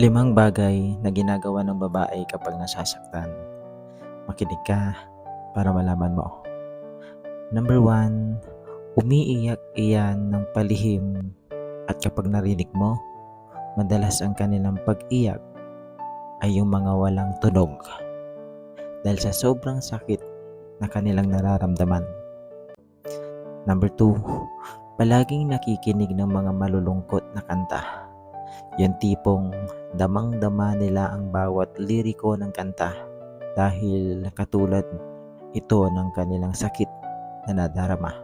Limang bagay na ginagawa ng babae kapag nasasaktan. Makinig ka para malaman mo. Number one, umiiyak iyan ng palihim at kapag narinig mo, madalas ang kanilang pag-iyak ay yung mga walang tunog dahil sa sobrang sakit na kanilang nararamdaman. Number two, palaging nakikinig ng mga malulungkot na kanta. Yung tipong damang-dama nila ang bawat liriko ng kanta dahil katulad ito ng kanilang sakit na nadarama.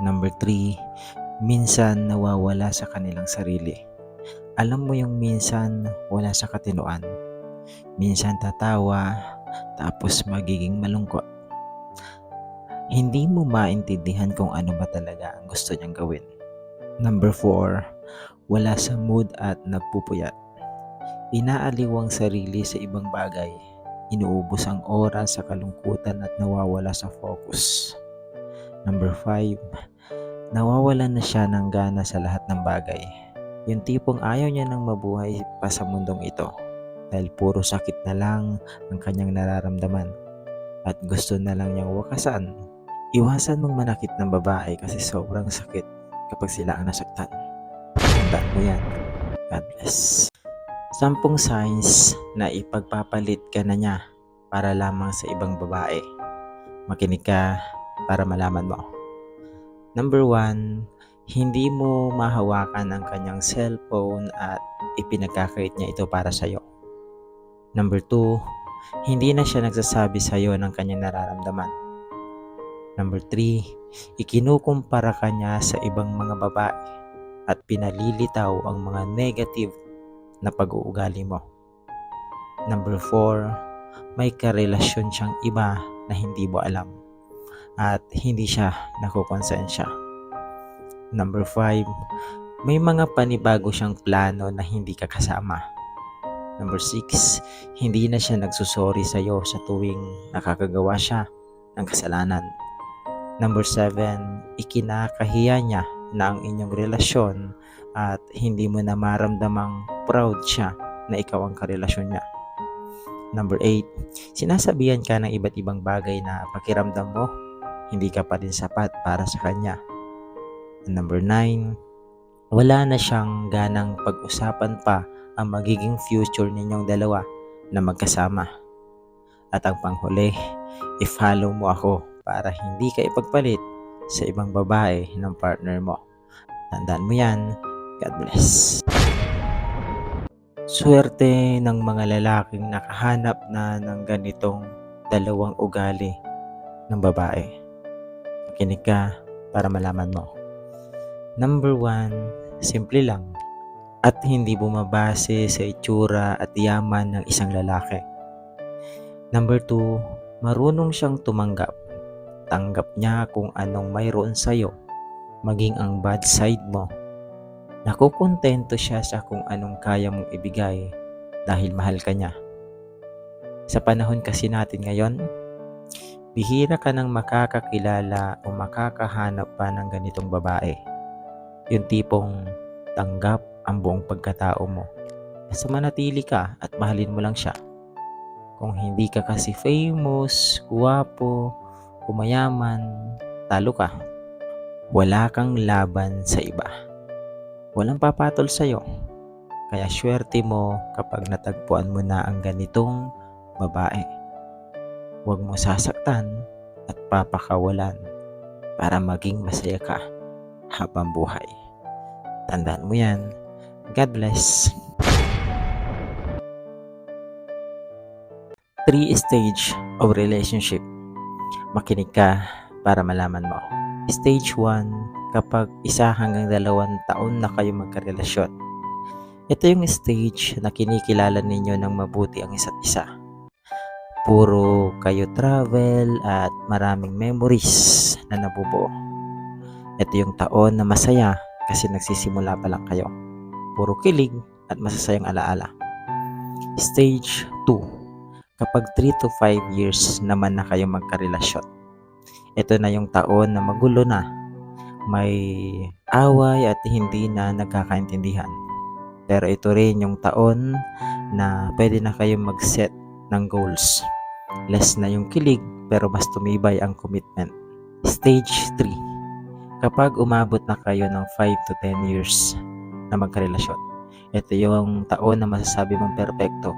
Number 3, minsan nawawala sa kanilang sarili. Alam mo yung minsan wala sa katinuan. Minsan tatawa, tapos magiging malungkot. Hindi mo maintindihan kung ano ba talaga ang gusto niyang gawin. Number 4, wala sa mood at nagpupuyat. Inaaliw ang sarili sa ibang bagay. Inuubos ang oras sa kalungkutan at nawawala sa focus. Number 5, nawawalan na siya ng gana sa lahat ng bagay. Yung tipong ayaw niya nang mabuhay pa sa mundong ito dahil puro sakit na lang ang kanyang nararamdaman at gusto na lang niyang wakasan. Iwasan mong manakit ng babae kasi sobrang sakit kapag sila ang nasaktan. Tandaan mo yan. God bless. Sampung signs na ipagpapalit ka na niya para lamang sa ibang babae. Makinig ka para malaman mo. Number one, hindi mo mahawakan ang kanyang cellphone at ipinagkakait niya ito para sa'yo. Number two, hindi na siya nagsasabi sa'yo ng kanyang nararamdaman. Number three, ikinukumpara ka niya sa ibang mga babae at pinalilitaw ang mga negative na pag-uugali mo. Number 4, may karelasyon siyang iba na hindi mo alam at hindi siya nakukonsensya. Number 5, may mga panibago siyang plano na hindi ka kasama. Number 6, hindi na siya nagsusori sa iyo sa tuwing nakakagawa siya ng kasalanan. Number 7, ikinakahiya niya na inyong relasyon at hindi mo na maramdamang proud siya na ikaw ang karelasyon niya. Number 8, sinasabihan ka ng iba't ibang bagay na pakiramdam mo, hindi ka pa rin sapat para sa kanya. Number 9, wala na siyang ganang pag-usapan pa ang magiging future ninyong dalawa na magkasama. At ang panghuli, i-follow mo ako para hindi ka ipagpalit sa ibang babae ng partner mo. Tandaan mo yan. God bless. Swerte ng mga lalaking nakahanap na ng ganitong dalawang ugali ng babae. Makinig ka para malaman mo. Number one, simple lang at hindi bumabase sa itsura at yaman ng isang lalaki. Number two, marunong siyang tumanggap. Tanggap niya kung anong mayroon sa'yo, maging ang bad side mo Nakukontento siya sa kung anong kaya mong ibigay dahil mahal ka niya. Sa panahon kasi natin ngayon, bihira ka nang makakakilala o makakahanap pa ng ganitong babae. Yung tipong tanggap ang buong pagkatao mo. Basta manatili ka at mahalin mo lang siya. Kung hindi ka kasi famous, guwapo, umayaman, talo ka. Wala kang laban sa iba walang papatol sa'yo. Kaya swerte mo kapag natagpuan mo na ang ganitong babae. Huwag mo sasaktan at papakawalan para maging masaya ka habang buhay. Tandaan mo yan. God bless. Three stage of relationship. Makinig ka para malaman mo. Stage 1 kapag isa hanggang dalawang taon na kayo magkarelasyon. Ito yung stage na kinikilala ninyo ng mabuti ang isa't isa. Puro kayo travel at maraming memories na nabubuo. Ito yung taon na masaya kasi nagsisimula pa lang kayo. Puro kilig at masasayang alaala. Stage 2. Kapag 3 to 5 years naman na kayo magkarelasyon. Ito na yung taon na magulo na may away at hindi na nagkakaintindihan. Pero ito rin yung taon na pwede na kayong mag-set ng goals. Less na yung kilig pero mas tumibay ang commitment. Stage 3. Kapag umabot na kayo ng 5 to 10 years na magkarelasyon. Ito yung taon na masasabi mong perpekto.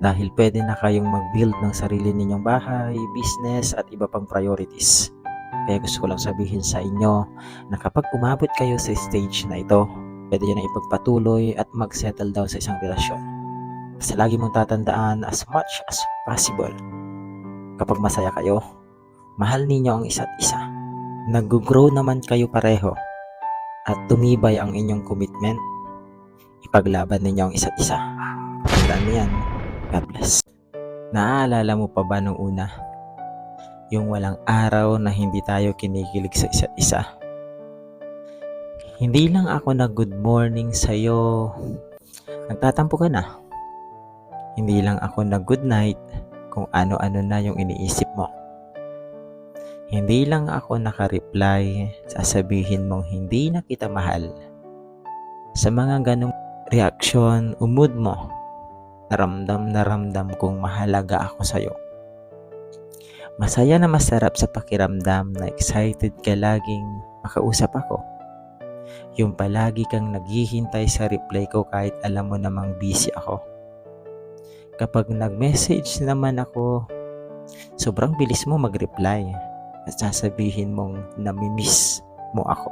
Dahil pwede na kayong mag-build ng sarili ninyong bahay, business at iba pang priorities. Kaya gusto ko lang sabihin sa inyo na kapag umabot kayo sa stage na ito, pwede nyo na ipagpatuloy at mag-settle down sa isang relasyon. Basta lagi mong tatandaan as much as possible. Kapag masaya kayo, mahal ninyo ang isa't isa. Nag-grow naman kayo pareho at tumibay ang inyong commitment. Ipaglaban ninyo ang isa't isa. Tandaan mo yan. God bless. Naaalala mo pa ba nung una? Yung walang araw na hindi tayo kinikilig sa isa't isa. Hindi lang ako na good morning sa'yo. Nagtatampo ka na. Hindi lang ako na good night kung ano-ano na yung iniisip mo. Hindi lang ako naka-reply, sasabihin mong hindi na kita mahal. Sa mga ganong reaksyon, umud mo. Naramdam na ramdam kong mahalaga ako sa'yo. Masaya na masarap sa pakiramdam na excited ka laging makausap ako. Yung palagi kang naghihintay sa reply ko kahit alam mo namang busy ako. Kapag nag-message naman ako, sobrang bilis mo mag-reply at sasabihin mong namimiss mo ako.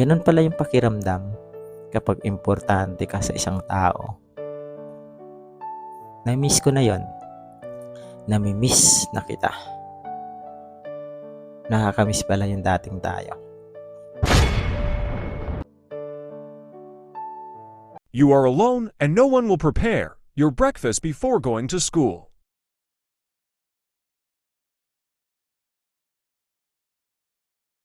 Ganun pala yung pakiramdam kapag importante ka sa isang tao. Na-miss ko na yon. Namimiss na kita. Nakakamiss pala yung dating tayo. You are alone and no one will prepare your breakfast before going to school.